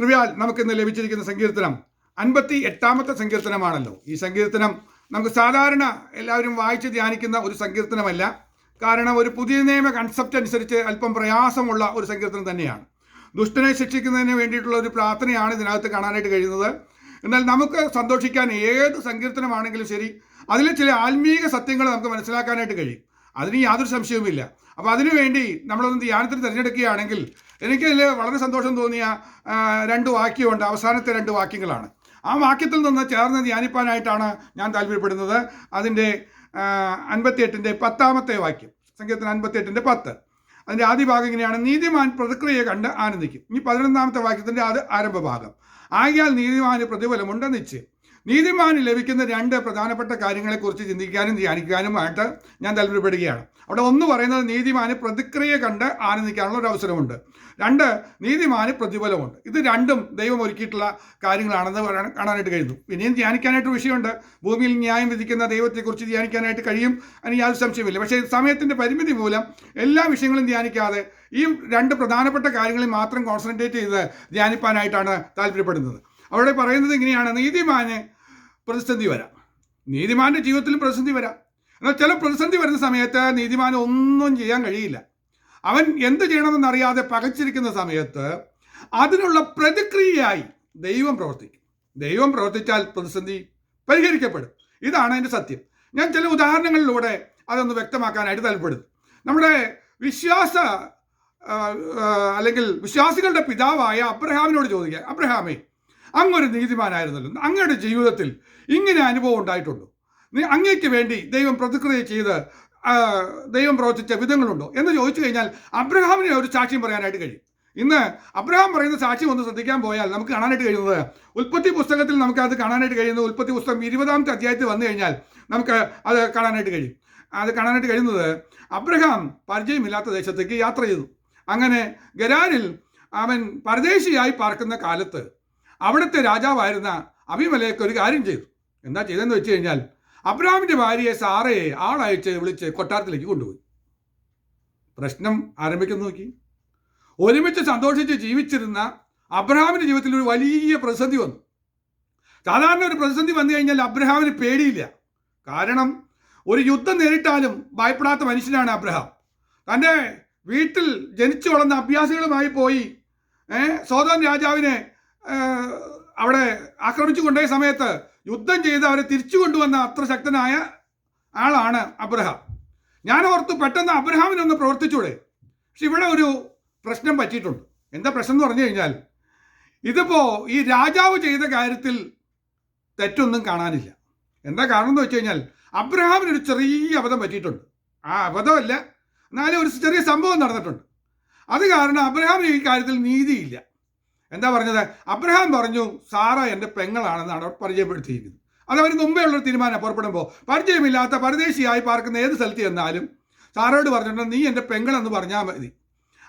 കൃപയാൽ നമുക്കിന്ന് ലഭിച്ചിരിക്കുന്ന സങ്കീർത്തനം അൻപത്തി എട്ടാമത്തെ സങ്കീർത്തനമാണല്ലോ. ഈ സങ്കീർത്തനം നമുക്ക് സാധാരണ എല്ലാവരും വായിച്ച് ധ്യാനിക്കുന്ന ഒരു സങ്കീർത്തനമല്ല. കാരണം ഒരു പുതിയ നിയമ കൺസെപ്റ്റ് അനുസരിച്ച് അല്പം പ്രയാസമുള്ള ഒരു സങ്കീർത്തനം തന്നെയാണ്. ദുഷ്ടനെ ശിക്ഷിക്കുന്നതിന് വേണ്ടിയിട്ടുള്ള ഒരു പ്രാർത്ഥനയാണ് ഇതിനകത്ത് കാണാനായിട്ട് കഴിയുന്നത്. എന്നാൽ നമുക്ക് സന്തോഷിക്കാൻ ഏത് സങ്കീർത്തനമാണെങ്കിലും ശരി അതിലെ ചില ആത്മീയ സത്യങ്ങൾ നമുക്ക് മനസ്സിലാക്കാനായിട്ട് കഴിയും. അതിന് യാതൊരു സംശയവുമില്ല. അപ്പോൾ അതിനുവേണ്ടി നമ്മളൊന്ന് ധ്യാനത്തിന് തിരഞ്ഞെടുക്കുകയാണെങ്കിൽ എനിക്ക് വളരെ സന്തോഷം തോന്നിയ രണ്ട് വാക്യമുണ്ട്. അവസാനത്തെ രണ്ട് വാക്യങ്ങളാണ്. ആ വാക്യത്തിൽ നിന്ന് ചേർന്ന് ധ്യാനിപ്പാനായിട്ടാണ് ഞാൻ താല്പര്യപ്പെടുന്നത്. അതിന്റെ അൻപത്തിയെട്ടിന്റെ പത്താമത്തെ വാക്യം. സംഗീതത്തിന് അൻപത്തിയെട്ടിന്റെ പത്ത്. അതിന്റെ ആദ്യ ഭാഗം ഇങ്ങനെയാണ്. നീതിമാൻ പ്രതിക്രിയ കണ്ട് ആനന്ദിക്കും. ഇനി പതിനൊന്നാമത്തെ വാക്യത്തിന്റെ അത് ആരംഭ ഭാഗം. ആകിയാൽ നീതിമാന് പ്രതിഫലമുണ്ട് നിശ്ചയം. നീതിമാന് ലഭിക്കുന്ന രണ്ട് പ്രധാനപ്പെട്ട കാര്യങ്ങളെക്കുറിച്ച് ചിന്തിക്കാനും ധ്യാനിക്കാനുമായിട്ട് ഞാൻ താല്പര്യപ്പെടുകയാണ് അവിടെ ഒന്ന് പറയുന്നത് നീതിമാന് പ്രതിക്രിയ കണ്ട് ആനന്ദിക്കാനുള്ള ഒരു അവസരമുണ്ട്. രണ്ട് നീതിമാന് പ്രതിഫലമുണ്ട്. ഇത് രണ്ടും ദൈവം ഒരുക്കിയിട്ടുള്ള കാര്യങ്ങളാണെന്ന് പറയാൻ കാണാനായിട്ട് കഴിയുന്നു. പിന്നെയും ധ്യാനിക്കാനായിട്ട് വിഷയമുണ്ട്. ഭൂമിയിൽ ന്യായം വിധിക്കുന്ന ദൈവത്തെക്കുറിച്ച് ധ്യാനിക്കാനായിട്ട് കഴിയും അതിന് യാതൊരു സംശയമില്ല പക്ഷേ സമയത്തിന്റെ പരിമിതി മൂലം എല്ലാ വിഷയങ്ങളും ധ്യാനിക്കാതെ ഈ രണ്ട് പ്രധാനപ്പെട്ട കാര്യങ്ങളിൽ മാത്രം കോൺസെൻട്രേറ്റ് ചെയ്ത് ധ്യാനിപ്പാനായിട്ടാണ് താല്പര്യപ്പെടുന്നത് അവിടെ പറയുന്നത് ഇങ്ങനെയാണ് നീതിമാന് പ്രതിസന്ധി വരാം. നീതിമാന്റെ ജീവിതത്തിലും പ്രതിസന്ധി വരാം. എന്നാൽ ചില പ്രതിസന്ധി വരുന്ന സമയത്ത് നീതിമാന് ഒന്നും ചെയ്യാൻ കഴിയില്ല. അവൻ എന്ത് ചെയ്യണമെന്ന് അറിയാതെ പകച്ചിരിക്കുന്ന സമയത്ത് അതിനുള്ള പ്രതിക്രിയയായി ദൈവം പ്രവർത്തിക്കും. ദൈവം പ്രവർത്തിച്ചാൽ പ്രതിസന്ധി പരിഹരിക്കപ്പെടും. ഇതാണ് അതിന്റെ സത്യം. ഞാൻ ചില ഉദാഹരണങ്ങളിലൂടെ അതൊന്ന് വ്യക്തമാക്കാനായിട്ട് താല്പര്യപ്പെടുന്നു നമ്മുടെ വിശ്വാസ അല്ലെങ്കിൽ വിശ്വാസികളുടെ പിതാവായ അബ്രഹാമിനോട് ചോദിക്കുക അബ്രഹാമേ അങ്ങൊരു നീതിമാനായിരുന്നല്ലോ. അങ്ങയുടെ ജീവിതത്തിൽ ഇങ്ങനെ അനുഭവം ഉണ്ടായിട്ടുണ്ടോ? നീ അങ്ങേക്ക് വേണ്ടി ദൈവം പ്രതിക്രിയ ചെയ്ത് ദൈവം പ്രവർത്തിച്ച വിധങ്ങളുണ്ടോ? എന്ന് ചോദിച്ചു കഴിഞ്ഞാൽ അബ്രഹാമിനെ ഒരു സാക്ഷ്യം പറയാനായിട്ട് കഴിയും. ഇന്ന് അബ്രഹാം പറയുന്ന സാക്ഷ്യം ഒന്ന് ശ്രദ്ധിക്കാൻ പോയാൽ നമുക്ക് കാണാനായിട്ട് കഴിയുന്നത് ഉൽപ്പത്തി പുസ്തകത്തിൽ നമുക്ക് അത് കാണാനായിട്ട് കഴിയുന്നത് ഉൽപ്പത്തി പുസ്തകം ഇരുപതാമത്തെ അധ്യായത്തിൽ വന്നു കഴിഞ്ഞാൽ നമുക്ക് അത് കാണാനായിട്ട് കഴിയും. അത് കാണാനായിട്ട് കഴിയുന്നത് അബ്രഹാം പരിചയമില്ലാത്ത ദേശത്തേക്ക് യാത്ര ചെയ്തു. അങ്ങനെ ഗരാനിൽ അവൻ പരദേശിയായി പാർക്കുന്ന കാലത്ത് അവിടുത്തെ രാജാവായിരുന്ന അഭിമലേക്ക് ഒരു കാര്യം ചെയ്തു. എന്താ ചെയ്തെന്ന് വെച്ച് കഴിഞ്ഞാൽ അബ്രഹാമിന്റെ ഭാര്യയെ സാറയെ ആളയച്ച് വിളിച്ച് കൊട്ടാരത്തിലേക്ക് കൊണ്ടുപോയി. പ്രശ്നം ആരംഭിക്കുന്നു നോക്കി. ഒരുമിച്ച് സന്തോഷിച്ച് ജീവിച്ചിരുന്ന അബ്രഹാമിന്റെ ജീവിതത്തിൽ ഒരു വലിയ പ്രതിസന്ധി വന്നു. സാധാരണ ഒരു പ്രതിസന്ധി വന്നു കഴിഞ്ഞാൽ അബ്രഹാമിന് പേടിയില്ല. കാരണം ഒരു യുദ്ധം നേരിട്ടാലും ഭയപ്പെടാത്ത മനുഷ്യനാണ് അബ്രഹാം. തന്റെ വീട്ടിൽ ജനിച്ചു വളർന്ന അഭ്യാസികളുമായി പോയി സോദോൻ രാജാവിനെ അവിടെ ആക്രമിച്ചു കൊണ്ടുപോയ സമയത്ത് യുദ്ധം ചെയ്ത് അവരെ തിരിച്ചു കൊണ്ടുവന്ന അത്ര ശക്തനായ ആളാണ് അബ്രഹാം. ഞാൻ ഓർത്തു പെട്ടെന്ന് അബ്രഹാമിനൊന്ന് പ്രവർത്തിച്ചൂടെ. പക്ഷെ ഇവിടെ ഒരു പ്രശ്നം പറ്റിയിട്ടുണ്ട്. എന്താ പ്രശ്നം എന്ന് പറഞ്ഞു കഴിഞ്ഞാൽ ഇതിപ്പോ ഈ രാജാവ് ചെയ്ത കാര്യത്തിൽ തെറ്റൊന്നും കാണാനില്ല. എന്താ കാരണം എന്ന് വെച്ച് കഴിഞ്ഞാൽ അബ്രഹാമിന് ഒരു ചെറിയ അബദ്ധം പറ്റിയിട്ടുണ്ട്. ആ അബദ്ധമല്ല എന്നാലും ഒരു ചെറിയ സംഭവം നടന്നിട്ടുണ്ട്. അത് കാരണം അബ്രഹാമിന് ഈ കാര്യത്തിൽ നീതിയില്ല. എന്താ പറഞ്ഞത്? അബ്രഹാം പറഞ്ഞു സാറ എന്റെ പെങ്ങളാണെന്നാണ് അവർ പരിചയപ്പെടുത്തിയിരുന്നത് അത് അവന് മുമ്പേ ഉള്ളൊരു തീരുമാനം പുറപ്പെടുമ്പോൾ. പരിചയമില്ലാത്ത പരദേശിയായി പാർക്കുന്ന ഏത് സ്ഥലത്ത് ചെന്നാലും സാറോട് പറഞ്ഞിട്ടുണ്ട് നീ എന്റെ പെങ്ങളെന്ന് പറഞ്ഞാൽ മതി.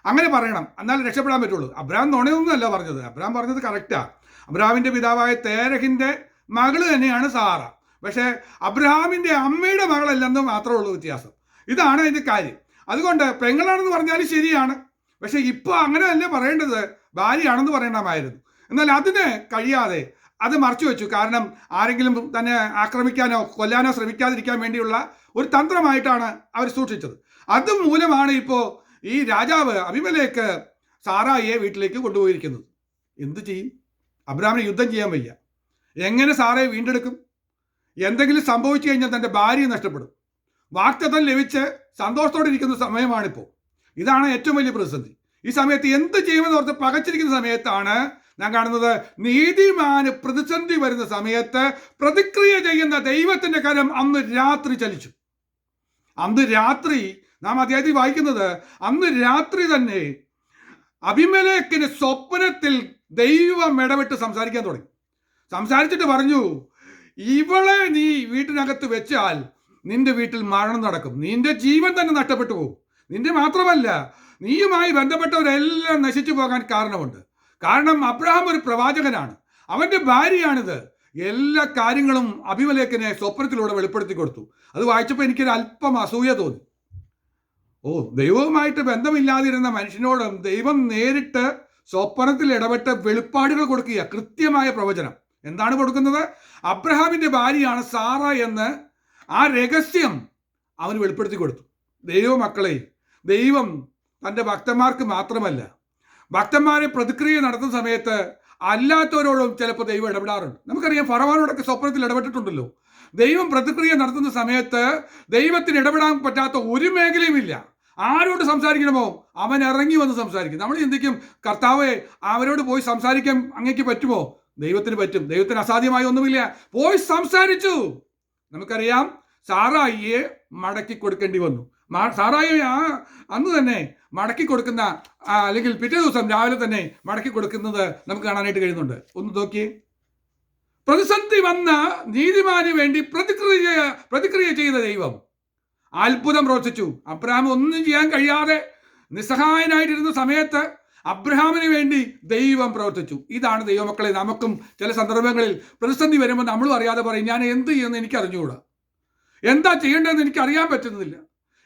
അങ്ങനെ പറയണം. എന്നാലും രക്ഷപ്പെടാൻ പറ്റുള്ളൂ. അബ്രഹാം നുണയൊന്നുമല്ല പറഞ്ഞത്. അബ്രഹാം പറഞ്ഞത് കറക്റ്റാ അബ്രഹാമിന്റെ പിതാവായ തേരഹിന്റെ മകൾ തന്നെയാണ് സാറ. പക്ഷേ അബ്രഹാമിന്റെ അമ്മയുടെ മകളല്ലെന്ന് മാത്രമേ ഉള്ളൂ വ്യത്യാസം. ഇതാണ് അതിന്റെ കാര്യം. അതുകൊണ്ട് പെങ്ങളാണെന്ന് പറഞ്ഞാൽ ശരിയാണ്. പക്ഷേ ഇപ്പോൾ അങ്ങനെയല്ല പറയേണ്ടത്? ഭാര്യയാണെന്ന് പറയണമായിരുന്നു എന്നാൽ അതിന് കഴിയാതെ അത് മറച്ചു വെച്ചു. കാരണം ആരെങ്കിലും തന്നെ ആക്രമിക്കാനോ കൊല്ലാനോ ശ്രമിക്കാതിരിക്കാൻ വേണ്ടിയുള്ള ഒരു തന്ത്രമായിട്ടാണ് അവർ സൂക്ഷിച്ചത്. അതുമൂലമാണ് ഇപ്പോൾ ഈ രാജാവ് അഭിമലേക്ക് സാറായിയെ വീട്ടിലേക്ക് കൊണ്ടുപോയിരിക്കുന്നത്. എന്ത് ചെയ്യും? അബ്രാമിന് യുദ്ധം ചെയ്യാൻ വയ്യ. എങ്ങനെ സാറയെ വീണ്ടെടുക്കും? എന്തെങ്കിലും സംഭവിച്ചു കഴിഞ്ഞാൽ തന്റെ ഭാര്യയെ നഷ്ടപ്പെടും. വാക്തത്വം ലഭിച്ച് സന്തോഷത്തോടെ ഇരിക്കുന്ന സമയമാണിപ്പോൾ ഇതാണ് ഏറ്റവും വലിയ പ്രതിസന്ധി. ഈ സമയത്ത് എന്ത് ചെയ്യുമെന്ന് ഓർത്ത് പകച്ചിരിക്കുന്ന സമയത്താണ് ഞാൻ കാണുന്നത് നീതിമാന് പ്രതിസന്ധി വരുന്ന സമയത്ത് പ്രതിക്രിയ ചെയ്യുന്ന ദൈവത്തിന്റെ കരം അന്ന് രാത്രി ചലിച്ചു. അന്ന് രാത്രി നാം അദ്ദേഹത്തിൽ വായിക്കുന്നത് അന്ന് രാത്രി തന്നെ അഭിമലേക്കിന് സ്വപ്നത്തിൽ ദൈവം ഇടപെട്ട് സംസാരിക്കാൻ തുടങ്ങി. സംസാരിച്ചിട്ട് പറഞ്ഞു ഇവളെ നീ വീട്ടിനകത്ത് വെച്ചാൽ നിന്റെ വീട്ടിൽ മരണം നടക്കും. നിന്റെ ജീവൻ തന്നെ നഷ്ടപ്പെട്ടു പോകും. നിന്റെ മാത്രമല്ല നീയുമായി ബന്ധപ്പെട്ടവരെല്ലാം നശിച്ചു പോകാൻ കാരണമുണ്ട്. കാരണം അബ്രഹാം ഒരു പ്രവാചകനാണ്. അവന്റെ ഭാര്യയാണിത്. എല്ലാ കാര്യങ്ങളും അഭിമലേഖനെ സ്വപ്നത്തിലൂടെ വെളിപ്പെടുത്തി കൊടുത്തു. അത് വായിച്ചപ്പോൾ എനിക്കൊരു അല്പം അസൂയ തോന്നി. ഓ ദൈവവുമായിട്ട് ബന്ധമില്ലാതിരുന്ന മനുഷ്യനോടും ദൈവം നേരിട്ട് സ്വപ്നത്തിൽ ഇടപെട്ട് വെളിപ്പാടുകൾ കൊടുക്കുക കൃത്യമായ പ്രവചനം. എന്താണ് കൊടുക്കുന്നത്? അബ്രഹാമിന്റെ ഭാര്യയാണ് സാറ എന്ന് ആ രഹസ്യം അവന് വെളിപ്പെടുത്തി കൊടുത്തു. ദൈവമക്കളെ ദൈവം തന്റെ ഭക്തന്മാർക്ക് മാത്രമല്ല ഭക്തന്മാരെ പ്രതിക്രിയ നടത്തുന്ന സമയത്ത് അല്ലാത്തവരോടും ചിലപ്പോൾ ദൈവം ഇടപെടാറുണ്ട്. നമുക്കറിയാം ഫറവാനോടൊക്കെ സ്വപ്നത്തിൽ ഇടപെട്ടിട്ടുണ്ടല്ലോ. ദൈവം പ്രതിക്രിയ നടത്തുന്ന സമയത്ത് ദൈവത്തിന് ഇടപെടാൻ പറ്റാത്ത ഒരു മേഖലയുമില്ല ആരോട് സംസാരിക്കണമോ? അവൻ ഇറങ്ങി വന്ന് സംസാരിക്കും. നമ്മൾ ചിന്തിക്കും കർത്താവെ അവരോട് പോയി സംസാരിക്കാൻ അങ്ങേക്ക് പറ്റുമോ? ദൈവത്തിന് പറ്റും. ദൈവത്തിന് അസാധ്യമായ ഒന്നുമില്ല. പോയി സംസാരിച്ചു. നമുക്കറിയാം സാറായിയെ മടക്കി കൊടുക്കേണ്ടി വന്നു. സാറായി ആ അന്ന് തന്നെ മടക്കി കൊടുക്കുന്ന അല്ലെങ്കിൽ പിറ്റേ ദിവസം രാവിലെ തന്നെ മടക്കി കൊടുക്കുന്നത് നമുക്ക് കാണാനായിട്ട് കഴിയുന്നുണ്ട്. ഒന്ന് നോക്കിയേ. പ്രതിസന്ധി വന്ന നീതിമാന് വേണ്ടി പ്രതിക്രിയ പ്രതിക്രിയ ചെയ്ത ദൈവം അത്ഭുതം പ്രവർത്തിച്ചു. അബ്രഹാം ഒന്നും ചെയ്യാൻ കഴിയാതെ നിസ്സഹായനായിട്ടിരുന്ന സമയത്ത് അബ്രഹാമിന് വേണ്ടി ദൈവം പ്രവർത്തിച്ചു. ഇതാണ് ദൈവമക്കളെ നമുക്കും ചില സന്ദർഭങ്ങളിൽ പ്രതിസന്ധി വരുമ്പോൾ നമ്മളും അറിയാതെ പറയും ഞാൻ എന്ത് ചെയ്യുമെന്ന് എനിക്ക് അറിഞ്ഞുകൂടാ എന്താ ചെയ്യേണ്ടതെന്ന് എനിക്ക് അറിയാൻ പറ്റുന്നില്ല.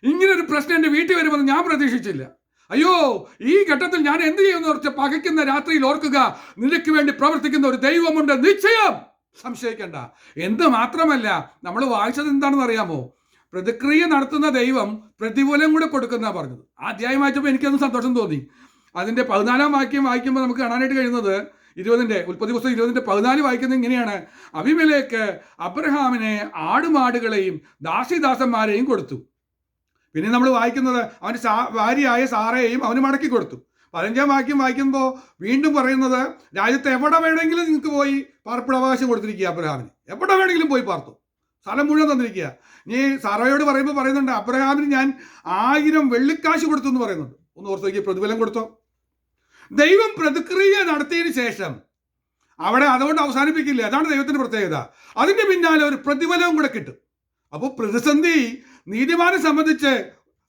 ഇങ്ങനെ ഒരു പ്രശ്നം എന്റെ വീട്ടിൽ വരുമെന്ന് ഞാൻ പ്രതീക്ഷിച്ചില്ല. അയ്യോ ഈ ഘട്ടത്തിൽ ഞാൻ എന്ത് ചെയ്യുമെന്ന് ഓർത്ത് പകയ്ക്കുന്ന രാത്രിയിൽ ഓർക്കുക. നിനക്ക് വേണ്ടി പ്രവർത്തിക്കുന്ന ഒരു ദൈവമുണ്ട്. നിശ്ചയം! സംശയിക്കണ്ട. എന്ത് മാത്രമല്ല നമ്മൾ വായിച്ചത് എന്താണെന്ന് അറിയാമോ? പ്രതിക്രിയ നടത്തുന്ന ദൈവം പ്രതിഫലം കൂടെ കൊടുക്കുന്ന പറഞ്ഞത്. ആദ്യമായി വായിച്ചപ്പോൾ എനിക്കത് സന്തോഷം തോന്നി. അതിന്റെ പതിനാലാം വാക്യം വായിക്കുമ്പോൾ നമുക്ക് കാണാനായിട്ട് കഴിയുന്നത് ഇരുപതിന്റെ ഉൽപ്പത്തി പുസ്തകം ഇരുപതിന്റെ പതിനാല് വായിക്കുന്നത് ഇങ്ങനെയാണ്. അഭിമലേക്ക് അബ്രഹാമിനെ ആടുമാടുകളെയും ദാസിദാസന്മാരെയും കൊടുത്തു. പിന്നെ നമ്മൾ വായിക്കുന്നത് അവന്റെ സാ ഭാര്യയായ സാറയെയും അവന് മടക്കി കൊടുത്തു. പതിനഞ്ചാം വാക്യം വായിക്കുമ്പോൾ വീണ്ടും പറയുന്നത് രാജ്യത്ത് എവിടെ വേണമെങ്കിലും നിങ്ങൾക്ക് പോയി പാർപ്പിടവകാശം കൊടുത്തിരിക്കുക അബ്രഹാമിന്. എവിടെ വേണമെങ്കിലും പോയി പാർത്തു. സ്ഥലം മുഴുവൻ തന്നിരിക്കുക. നീ സാറയോട് പറയുമ്പോൾ പറയുന്നുണ്ട് അബ്രഹാമിന് ഞാൻ ആയിരം വെള്ളിക്കാശ് കൊടുത്തു എന്ന് പറയുന്നുണ്ട്. ഒന്ന് ഓർത്ത് നോക്കി പ്രതിഫലം കൊടുത്തോ? ദൈവം പ്രതിക്രിയ നടത്തിയതിന് ശേഷം അവിടെ അതുകൊണ്ട് അവസാനിപ്പിക്കില്ല? അതാണ് ദൈവത്തിന്റെ പ്രത്യേകത. അതിന്റെ പിന്നാലെ ഒരു പ്രതിഫലവും കൂടെ കിട്ടും. അപ്പോൾ പ്രതിസന്ധി നീതിമാനെ സംബന്ധിച്ച്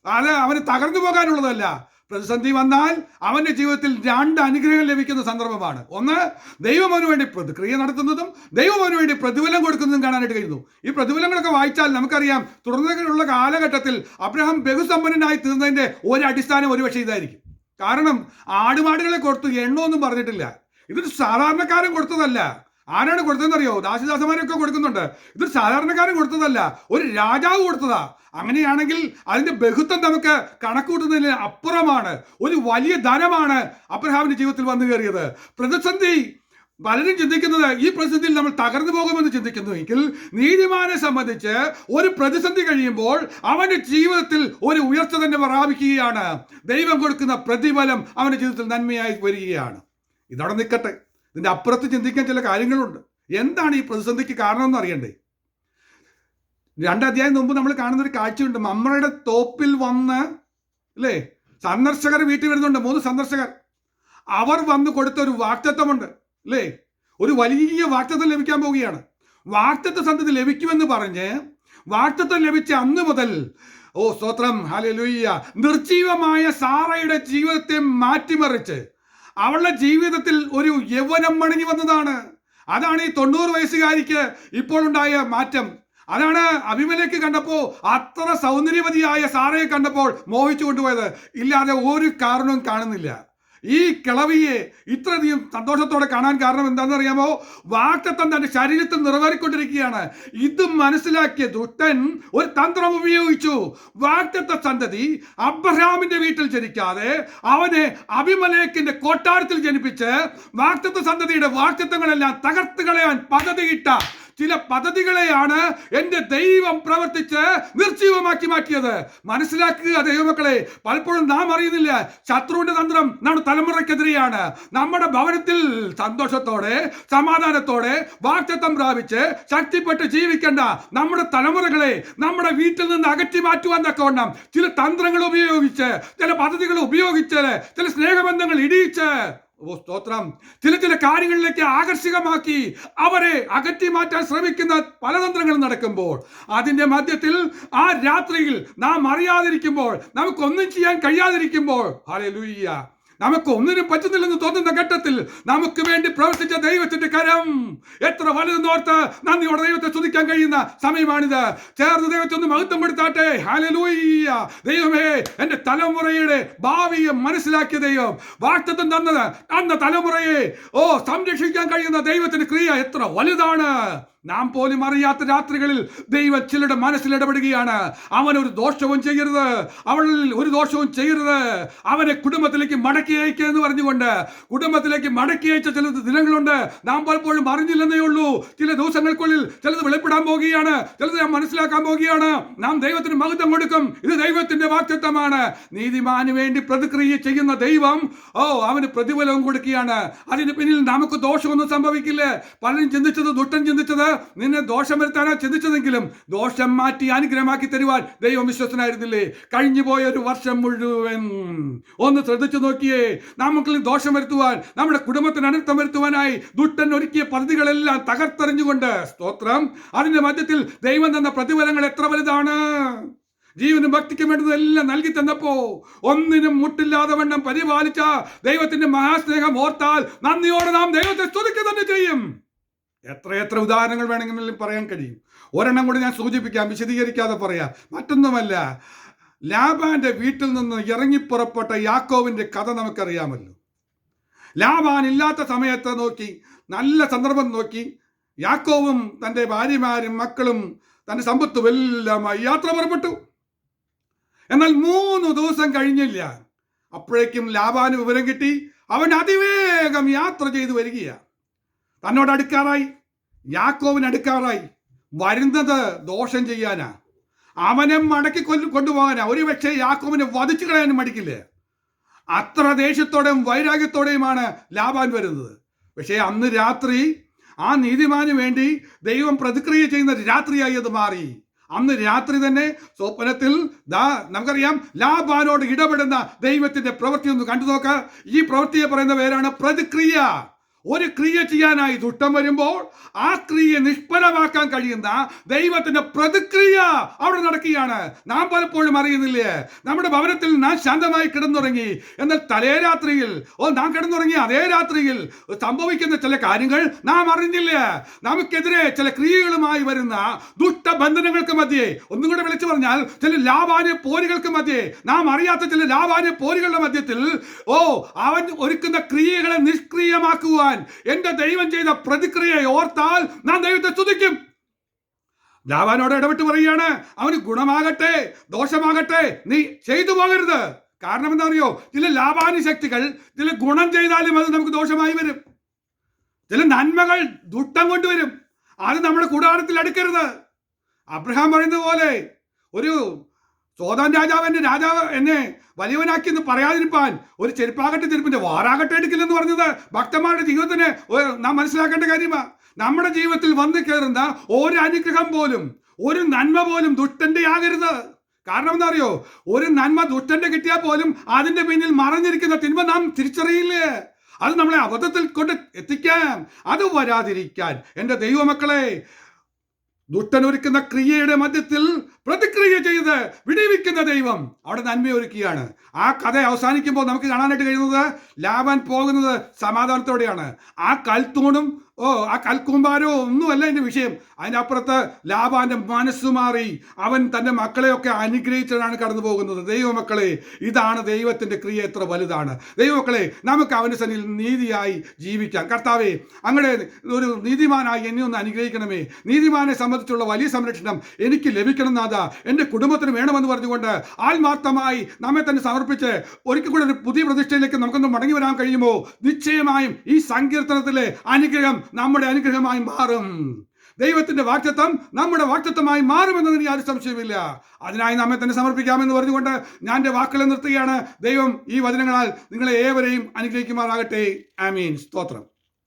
അത് അവന് തകർന്നു പോകാനുള്ളതല്ല. പ്രതിസന്ധി വന്നാൽ അവന്റെ ജീവിതത്തിൽ രണ്ട് അനുഗ്രഹം ലഭിക്കുന്ന സന്ദർഭമാണ്. ഒന്ന് ദൈവം അവന് വേണ്ടി പ്രതിക്രിയ നടത്തുന്നതും ദൈവം അവന് വേണ്ടി പ്രതിഫലം കൊടുക്കുന്നതും കാണാനായിട്ട് കഴിയുന്നു. ഈ പ്രതിഫലങ്ങളൊക്കെ വായിച്ചാൽ നമുക്കറിയാം തുടർന്നുള്ള കാലഘട്ടത്തിൽ അബ്രഹാം ബഹുസമ്പന്നനായി തീർന്നതിന്റെ ഒരു അടിസ്ഥാനം ഒരുപക്ഷെ ഇതായിരിക്കും. കാരണം ആടുമാടുകളെ കൊടുത്തു എണ്ണമൊന്നും പറഞ്ഞിട്ടില്ല. ഇതൊരു സാധാരണക്കാരൻ കൊടുത്തതല്ല. ആരാണ് കൊടുത്തതെന്നറിയോ? ദാസിദാസന്മാരൊക്കെ കൊടുക്കുന്നുണ്ട്. ഇതൊരു സാധാരണക്കാരൻ കൊടുത്തതല്ല ഒരു രാജാവ് കൊടുത്തതാ. അങ്ങനെയാണെങ്കിൽ അതിന്റെ ബഹുത്വം നമുക്ക് കണക്കൂട്ടുന്നതിന് അപ്പുറമാണ് ഒരു വലിയ ധനമാണ് അബ്രഹാമിന്റെ ജീവിതത്തിൽ വന്നു കയറിയത്. പ്രതിസന്ധി പലരും ചിന്തിക്കുന്നത് ഈ പ്രതിസന്ധിയിൽ നമ്മൾ തകർന്നു പോകുമെന്ന് ചിന്തിക്കുന്നു എങ്കിൽ നീതിമാനെ സംബന്ധിച്ച് ഒരു പ്രതിസന്ധി കഴിയുമ്പോൾ അവന്റെ ജീവിതത്തിൽ ഒരു ഉയർച്ച തന്നെ പ്രാപിക്കുകയാണ്. ദൈവം കൊടുക്കുന്ന പ്രതിഫലം അവന്റെ ജീവിതത്തിൽ നന്മയായി വരികയാണ്. ഇതവിടെ നിൽക്കട്ടെ. ഇതിന്റെ അപ്പുറത്ത് ചിന്തിക്കാൻ ചില കാര്യങ്ങളുണ്ട്. എന്താണ് ഈ പ്രതിസന്ധിക്ക് കാരണമെന്ന് അറിയണ്ടേ? രണ്ടധ്യായം മുമ്പ് നമ്മൾ കാണുന്ന ഒരു കാഴ്ചയുണ്ട്. മമ്മയുടെ തോപ്പിൽ വന്ന് അല്ലേ സന്ദർശകർ വീട്ടിൽ വരുന്നുണ്ട്. മൂന്ന് സന്ദർശകർ. അവർ വന്ന് കൊടുത്ത ഒരു വാക്തത്വമുണ്ട് അല്ലേ ഒരു വലിയ വാക്തത്വം ലഭിക്കാൻ പോവുകയാണ്. വാക്തത്വ സന്ധതി ലഭിക്കുമെന്ന് പറഞ്ഞ് വാക്തത്വം ലഭിച്ച അന്ന് മുതൽ ഓ സ്തോത്രം ഹലലുയ്യ നിർജീവമായ സാറയുടെ ജീവിതത്തെ മാറ്റിമറിച്ച് അവളുടെ ജീവിതത്തിൽ ഒരു യൗവനം മണിഞ്ഞു വന്നതാണ്. അതാണ് ഈ തൊണ്ണൂറ് വയസ്സുകാരിക്ക് ഇപ്പോൾ ഉണ്ടായ മാറ്റം. അതാണ് അഭിമലേക്ക് കണ്ടപ്പോൾ അത്ര സൗന്ദര്യവതിയായ സാറയെ കണ്ടപ്പോൾ മോഹിച്ചു കൊണ്ടുപോയത് ഇല്ലാതെ ഒരു കാരണവും കാണുന്നില്ല. ഈ കിളവിയെ ഇത്രയധികം സന്തോഷത്തോടെ കാണാൻ കാരണം എന്താണെന്ന് അറിയാമോ? വാക്തത്വം തന്റെ ശരീരത്തിൽ നിറവേറിക്കൊണ്ടിരിക്കുകയാണ്. ഇത് മനസ്സിലാക്കിയ ദുഷ്ടൻ ഒരു തന്ത്രം ഉപയോഗിച്ചു. വാക്തത്വ സന്തതി അബ്രഹാമിന്റെ വീട്ടിൽ ജനിക്കാതെ അവനെ അഭിമലേക്കിന്റെ കൊട്ടാരത്തിൽ ജനിപ്പിച്ച് വാക്തത്വ സന്തതിയുടെ വാക്തത്വങ്ങളെല്ലാം തകർത്ത് കളയാൻ പദ്ധതിയിട്ട ചില പദ്ധതികളെയാണ് എന്റെ ദൈവം പ്രവർത്തിച്ച് നിർജീവമാക്കി മാറ്റിയത്. മനസ്സിലാക്കുക ദൈവമക്കളെ പലപ്പോഴും നാം അറിയുന്നില്ല ശത്രുവിന്റെ തന്ത്രം നമ്മുടെ തലമുറയ്ക്കെതിരെയാണ്. നമ്മുടെ ഭവനത്തിൽ സന്തോഷത്തോടെ സമാധാനത്തോടെ വാക്തത്വം പ്രാപിച്ച് ശക്തിപ്പെട്ട് ജീവിക്കേണ്ട നമ്മുടെ തലമുറകളെ നമ്മുടെ വീട്ടിൽ നിന്ന് അകറ്റി മാറ്റുവാൻ തക്കവണ്ണം ചില തന്ത്രങ്ങൾ ഉപയോഗിച്ച് ചില പദ്ധതികൾ ഉപയോഗിച്ച് ചില സ്നേഹബന്ധങ്ങൾ ഇടിയിച്ച് ഓ സ്തോത്രം. ചില ചില കാര്യങ്ങളിലേക്ക് ആകർഷകമാക്കി അവരെ അകറ്റി മാറ്റാൻ ശ്രമിക്കുന്ന പലതന്ത്രങ്ങൾ നടക്കുമ്പോൾ അതിന്റെ മധ്യത്തിൽ ആ രാത്രിയിൽ നാം അറിയാതിരിക്കുമ്പോൾ നമുക്കൊന്നും ചെയ്യാൻ കഴിയാതിരിക്കുമ്പോൾ ഹല്ലേലൂയ്യ നമുക്ക് ഒന്നിനും പറ്റുന്നില്ലെന്ന് തോന്നുന്ന ഘട്ടത്തിൽ നമുക്ക് വേണ്ടി പ്രവർത്തിച്ച ദൈവത്തിന്റെ കരം. എത്ര വലുതെന്നോർത്ത് നന്ദിയോടെ ദൈവത്തെ സ്തുതിക്കാൻ കഴിയുന്ന സമയമാണിത്. ചേർന്ന് ദൈവത്തെ ഒന്ന് മഹത്വം പെടുത്താട്ടെ ഹലലൂയ്യ ദൈവമേ എന്റെ തലമുറയുടെ ഭാവിയെ മനസ്സിലാക്കിയ ദൈവം വാക്തത്വം തന്നത് അന്ന തലമുറയെ ഓ സംരക്ഷിക്കാൻ കഴിയുന്ന ദൈവത്തിന്റെ ക്രിയ എത്ര വലുതാണ്. നാം പോലും അറിയാത്ത രാത്രികളിൽ ദൈവം ചിലരുടെ മനസ്സിൽ ഇടപെടുകയാണ്. അവൻ ഒരു ദോഷവും ചെയ്യരുത്. അവളിൽ ഒരു ദോഷവും ചെയ്യരുത്. അവനെ കുടുംബത്തിലേക്ക് മടക്കി അയക്കുക എന്ന് പറഞ്ഞുകൊണ്ട് കുടുംബത്തിലേക്ക് മടക്കി അയച്ച ചില ദിനങ്ങളുണ്ട്. നാം പലപ്പോഴും അറിഞ്ഞില്ലെന്നേ ഉള്ളൂ. ചില ദിവസങ്ങൾക്കുള്ളിൽ ചിലത് വെളിപ്പെടാൻ പോവുകയാണ് ചിലത് ഞാൻ മനസ്സിലാക്കാൻ പോവുകയാണ് നാം ദൈവത്തിന് മഹത്വം കൊടുക്കും. ഇത് ദൈവത്തിന്റെ വാക്തത്വമാണ് നീതിമാന് വേണ്ടി പ്രതിക്രിയ ചെയ്യുന്ന ദൈവം ഓ അവന് പ്രതിഫലവും കൊടുക്കുകയാണ്. അതിന് പിന്നിൽ നമുക്ക് ദോഷമൊന്നും സംഭവിക്കില്ലേ. പലരും ചിന്തിച്ചത് ദുഷ്ടൻ ചിന്തിച്ചത് നിന്നെ ദോഷം വരുത്താനാ ചിന്തിച്ചതെങ്കിലും ദോഷം മാറ്റി അനുഗ്രഹമാക്കി തരുവാൻ ദൈവം വിശ്വസനായിരുന്നില്ലേ കഴിഞ്ഞു പോയ ഒരു വർഷം മുഴുവൻ. ഒന്ന് ശ്രദ്ധിച്ചു നോക്കിയേ. നമുക്ക് ദോഷം വരുത്തുവാൻ നമ്മുടെ കുടുംബത്തിന് അനർത്ഥം വരുത്തുവാനായി ദുഷ്ടൻ ഒരുക്കിയ പദ്ധതികളെല്ലാം തകർത്തെറിഞ്ഞുകൊണ്ട് സ്തോത്രം. അതിന്റെ മധ്യത്തിൽ ദൈവം തന്ന പ്രതിഫലങ്ങൾ എത്ര വലുതാണ്? ജീവനും ഭക്തിക്കും വേണ്ടതെല്ലാം നൽകി തന്നപ്പോ ഒന്നിനും മുട്ടില്ലാതെ വണ്ണം പരിപാലിച്ച ദൈവത്തിന്റെ മഹാസ്നേഹം ഓർത്താൽ നന്ദിയോടെ നാം ദൈവത്തെ സ്തുതിക്കുക തന്നെ ചെയ്യും. എത്രയെത്ര ഉദാഹരണങ്ങൾ വേണമെങ്കിലും പറയാൻ കഴിയും. ഒരെണ്ണം കൂടി ഞാൻ സൂചിപ്പിക്കാം വിശദീകരിക്കാതെ പറയാം. മറ്റൊന്നുമല്ല ലാബാന്റെ വീട്ടിൽ നിന്ന് ഇറങ്ങിപ്പുറപ്പെട്ട യാക്കോവിന്റെ കഥ നമുക്കറിയാമല്ലോ. ലാബാൻ ഇല്ലാത്ത സമയത്ത് നോക്കി നല്ല സന്ദർഭം നോക്കി യാക്കോവും തന്റെ ഭാര്യമാരും മക്കളും തന്റെ സമ്പത്തും എല്ലാമായി യാത്ര പുറപ്പെട്ടു. എന്നാൽ മൂന്ന് ദിവസം കഴിഞ്ഞില്ല. അപ്പോഴേക്കും ലാബാന് വിവരം കിട്ടി. അവൻ അതിവേഗം യാത്ര ചെയ്തു വരികയാണ്. തന്നോട് അടുക്കാറായി. യാക്കോവിന് അടുക്കാറായി. വരുന്നത് ദോഷം ചെയ്യാനാ. അവനെ മടക്കി കൊല്ലു കൊണ്ടുപോകാനാ. ഒരു പക്ഷേ യാക്കോവിനെ വധിച്ചു കളയാനും മടിക്കില്ലേ? അത്ര ദേഷ്യത്തോടെയും വൈരാഗ്യത്തോടെയുമാണ് ലാഭാൻ വരുന്നത്. പക്ഷേ അന്ന് രാത്രി ആ നീതിമാന് വേണ്ടി ദൈവം പ്രതിക്രിയ ചെയ്യുന്ന രാത്രിയായി അത് മാറി. അന്ന് രാത്രി തന്നെ സ്വപ്നത്തിൽ ദാ നമുക്കറിയാം ലാബാനോട് ഇടപെടുന്ന ദൈവത്തിന്റെ പ്രവൃത്തി ഒന്ന് കണ്ടു നോക്കുക ഈ പ്രവൃത്തിയെ പറയുന്ന പേരാണ് പ്രതിക്രിയ. ഒരു ക്രിയ ചെയ്യാനായി ദുഷ്ടം വരുമ്പോൾ ആ ക്രിയ നിഷ്ഫലമാക്കാൻ കഴിയുന്ന ദൈവത്തിന്റെ പ്രതിക്രിയ അവിടെ നടക്കുകയാണ്. നാം പലപ്പോഴും അറിയുന്നില്ലേ? നമ്മുടെ ഭവനത്തിൽ നാം ശാന്തമായി കിടന്നുറങ്ങി. എന്നാൽ തലേ രാത്രിയിൽ ഓ നാം കിടന്നുറങ്ങി അതേ രാത്രിയിൽ സംഭവിക്കുന്ന ചില കാര്യങ്ങൾ നാം അറിഞ്ഞില്ലേ? നമുക്കെതിരെ ചില ക്രിയകളുമായി വരുന്ന ദുഷ്ടബന്ധനങ്ങൾക്ക് മധ്യേ ഒന്നും കൂടെ വിളിച്ചു പറഞ്ഞാൽ ചില ലാഭാന്യ പോരുകൾക്ക് മധ്യേ നാം അറിയാത്ത ചില ലാഭാന്യ പോരുകളുടെ മധ്യത്തിൽ ഓ അവൻ ഒരുക്കുന്ന ക്രിയകളെ നിഷ്ക്രിയമാക്കുവാൻ എന്റെ ദൈവം ചെയ്ത പ്രതിക്രിയയെ ഓർത്താൽ നാം ദൈവത്തെ സ്തുതിക്കും. ലാവാനോട് ഇടപെട്ട് പറയുകയാണ് അവന് ഗുണമാകട്ടെ ദോഷമാകട്ടെ നീ ചെയ്തു പോകരുത്. കാരണം എന്താ അറിയോ ചില ലാഭാനി ശക്തികൾ ചില ഗുണം ചെയ്താലും അത് നമുക്ക് ദോഷമായി വരും. ചില നന്മകൾ ദുഷ്ടം കൊണ്ടുവരും. അത് നമ്മുടെ കൂടാരത്തിൽ അടുക്കരുത്. അബ്രഹാം പറയുന്നത് പോലെ ഒരു സോതാൻ രാജാവ് രാജാവ് എന്നെ വലിയവനാക്കി എന്ന് പറയാതിരിപ്പാൻ ഒരു ചെരുപ്പാകട്ടെ ചെരുപ്പിന്റെ വാറാകട്ടെ എടുക്കില്ലെന്ന് പറഞ്ഞത് ഭക്തന്മാരുടെ ജീവിതത്തിന് നാം മനസ്സിലാക്കേണ്ട കാര്യമാണ് നമ്മുടെ ജീവിതത്തിൽ വന്നു കയറുന്ന ഒരു അനുഗ്രഹം പോലും ഒരു നന്മ പോലും ദുഷ്ടന്റെ ആകരുത്. കാരണം എന്താ അറിയോ ഒരു നന്മ ദുഷ്ടന്റെ കിട്ടിയാൽ പോലും അതിന്റെ പിന്നിൽ മറഞ്ഞിരിക്കുന്ന തിന്മ നാം തിരിച്ചറിയില്ലേ? അത് നമ്മളെ അബദ്ധത്തിൽ കൊണ്ട് എത്തിക്കാം അത് വരാതിരിക്കാൻ. എന്റെ ദൈവമക്കളെ ദുഷ്ടനൊരുക്കുന്ന ക്രിയയുടെ മധ്യത്തിൽ പ്രതിക്രിയ ചെയ്ത് വിടിവിക്കുന്ന ദൈവം അവിടെ നന്മയൊരുക്കുകയാണ് ആ കഥ അവസാനിക്കുമ്പോൾ നമുക്ക് കാണാനായിട്ട് കഴിയുന്നത് ലാഭൻ പോകുന്നത് സമാധാനത്തോടെയാണ്. ആ കൽത്തൂണും ഓ ആ കൽക്കൂമ്പാരോ ഒന്നുമല്ല എന്റെ വിഷയം. അതിനപ്പുറത്ത് ലാബാന്റെ മനസ്സ് മാറി. അവൻ തന്റെ മക്കളെയൊക്കെ അനുഗ്രഹിച്ചിട്ടാണ് കടന്നു പോകുന്നത് ദൈവമക്കളെ ഇതാണ് ദൈവത്തിന്റെ ക്രിയ എത്ര വലുതാണ്. ദൈവമക്കളെ നമുക്ക് അവന്റെ സന്നിധിയിൽ നീതിയായി ജീവിക്കാം. കർത്താവേ അങ്ങനെ ഒരു നീതിമാനായി എന്നെ ഒന്ന് അനുഗ്രഹിക്കണമേ. നീതിമാനെ സംബന്ധിച്ചുള്ള വലിയ സംരക്ഷണം എനിക്ക് ലഭിക്കണം നാഥ. എന്റെ കുടുംബത്തിന് വേണമെന്ന് പറഞ്ഞുകൊണ്ട് ആത്മാർത്ഥമായി നമ്മെ തന്നെ സമർപ്പിച്ച് ഒരിക്കൽ കൂടെ ഒരു പുതിയ പ്രതിഷ്ഠയിലേക്ക് നമുക്കൊന്ന് മടങ്ങി വരാൻ കഴിയുമോ? നിശ്ചയമായും ഈ സങ്കീർത്തനത്തിലെ അനുഗ്രഹം നമ്മുടെ അനുഗ്രഹമായി മാറും. ദൈവത്തിന്റെ വാക്തത്വം നമ്മുടെ വാക്തത്വമായി മാറുമെന്നതിന് യാതൊരു സംശയമില്ല അതിനായി നമ്മെ തന്നെ സമർപ്പിക്കാമെന്ന് പറഞ്ഞുകൊണ്ട് ഞാൻ എന്റെ വാക്കുകളെ നിർത്തുകയാണ്. ദൈവം ഈ വചനങ്ങളാൽ നിങ്ങളെ ഏവരെയും അനുഗ്രഹിക്കുമാറാകട്ടെ. ആമീൻ. സ്തോത്രം.